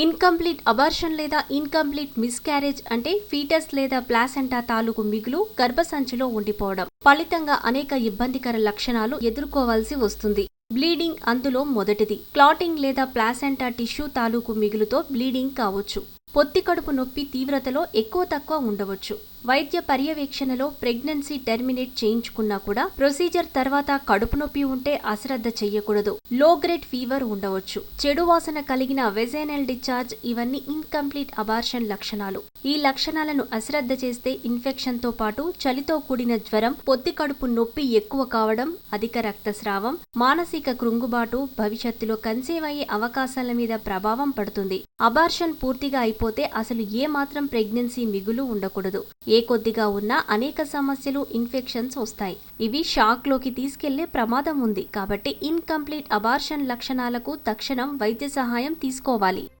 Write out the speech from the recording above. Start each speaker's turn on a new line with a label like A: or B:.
A: Incomplete abortion లేదా incomplete miscarriage అంటే foetus లేదా ప్లాసెంటా తాలూకు మిగులు గర్భసంచిలో ఉండిపోవడం. ఫలితంగా అనేక ఇబ్బందికర లక్షణాలు ఎదుర్కోవాల్సి వస్తుంది. బ్లీడింగ్ అందులో మొదటిది. క్లాటింగ్ లేదా ప్లాసెంటా టిష్యూ తాలూకు మిగులుతో బ్లీడింగ్ కావచ్చు. పొత్తి కడుపు నొప్పి తీవ్రతలో ఎక్కువ తక్కువ ఉండవచ్చు. వైద్య పర్యవేక్షణలో ప్రెగ్నెన్సీ టెర్మినేట్ చేయించుకున్నా కూడా ప్రొసీజర్ తర్వాత కడుపు నొప్పి ఉంటే అశ్రద్ధ చేయకూడదు లో గ్రేడ్ ఫీవర్ ఉండవచ్చు. చెడు వాసన కలిగిన వెజైనల్ డిశ్చార్జ్ ఇవన్నీ ఇన్కంప్లీట్ అబార్షన్ లక్షణాలు. ఈ లక్షణాలను అశ్రద్ధ చేస్తే ఇన్ఫెక్షన్తో పాటు చలితో కూడిన జ్వరం పొత్తి కడుపు నొప్పి ఎక్కువ కావడం అధిక రక్తస్రావం మానసిక కృంగుబాటు భవిష్యత్తులో కన్సీవ్ అయ్యే అవకాశాల మీద ప్రభావం పడుతుంది. అబార్షన్ పూర్తిగా అయిపోతే అసలు ఏ మాత్రం ప్రెగ్నెన్సీ మిగులు ఉండకూడదు. ఏ కొద్దిగా ఉన్నా అనేక సమస్యలు ఇన్ఫెక్షన్స్ వస్తాయి. ఇవి షాక్లోకి తీసుకెళ్ళే ప్రమాదం ఉంది. కాబట్టి ఇన్కంప్లీట్ అబార్షన్ లక్షణాలకు తక్షణం వైద్య సహాయం తీసుకోవాలి.